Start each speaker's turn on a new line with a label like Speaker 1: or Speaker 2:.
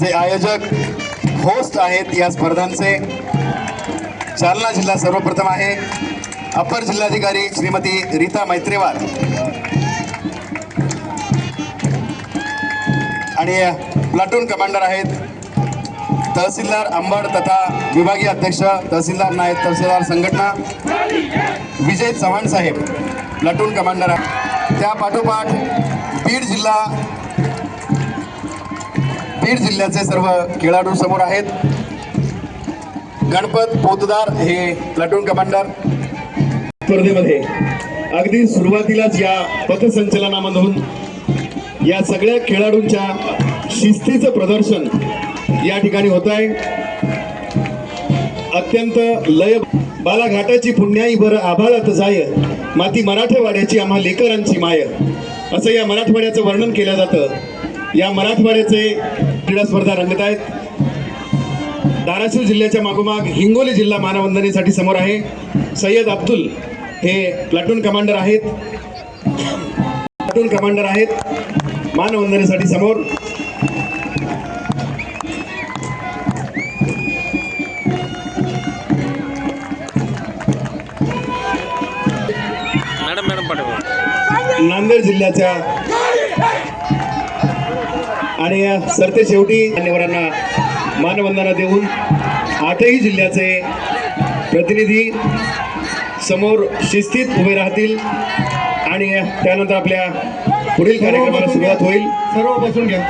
Speaker 1: जे आयोजक होस्ट आहेत या स्पर्धांचे. जालना जिल्हा सर्वप्रथम आहे. अपर जिल्हाधिकारी श्रीमती रीता मैत्रेवार. आणि प्लाटून कमांडर आहेत. तहसीलदार अंबड तथा विभागीय अध्यक्ष तहसीलदार नायब तहसीलदार संघटना. विजय चव्हाण साहेब प्लाटून कमांडर आहे त्या पाठोपाठ बीड जिल्हा बीड जिल्ह्याचे सर्व खेळाडू समोर आहेत. गणपत पोतदार हे प्लाटून कमांडर स्पर्धेमध्ये अगदी सुरुवातीलाच या पथसंचलनामधून या सगळ्या खेळाडूंच्या शिस्तीचं प्रदर्शन या ठिकाणी होत आहे. अत्यंत लय बालाघाटाची पुण्याई भर आभाळात जाय माती मराठवाड्याची आम्हा लेकरांची माय. असं या मराठवाड्याचं वर्णन केलं जातं. या मराठवाड्याचे क्रीडा स्पर्धा रंगत आहेत. धाराशिव जिल्ह्याच्या मागोमाग हिंगोली जिल्हा मानवंदनेसाठी समोर आहे. सय्यद अब्दुल हे प्लाटून कमांडर आहेत. प्लाटून कमांडर आहेत. मानवंदनेसाठी समोर.
Speaker 2: मॅडम मॅडम पाठवा.
Speaker 1: नांदेड जिल्ह्याच्या आणि या सरते शेवटी मान्यवरांना मानवंदना देऊन आठही जिल्ह्याचे प्रतिनिधी समोर शिस्तीत उभे राहतील आणि त्यानंतर आपल्या पुढील कार्यक्रमाला सुरुवात होईल.
Speaker 3: सर्व बसून घ्या.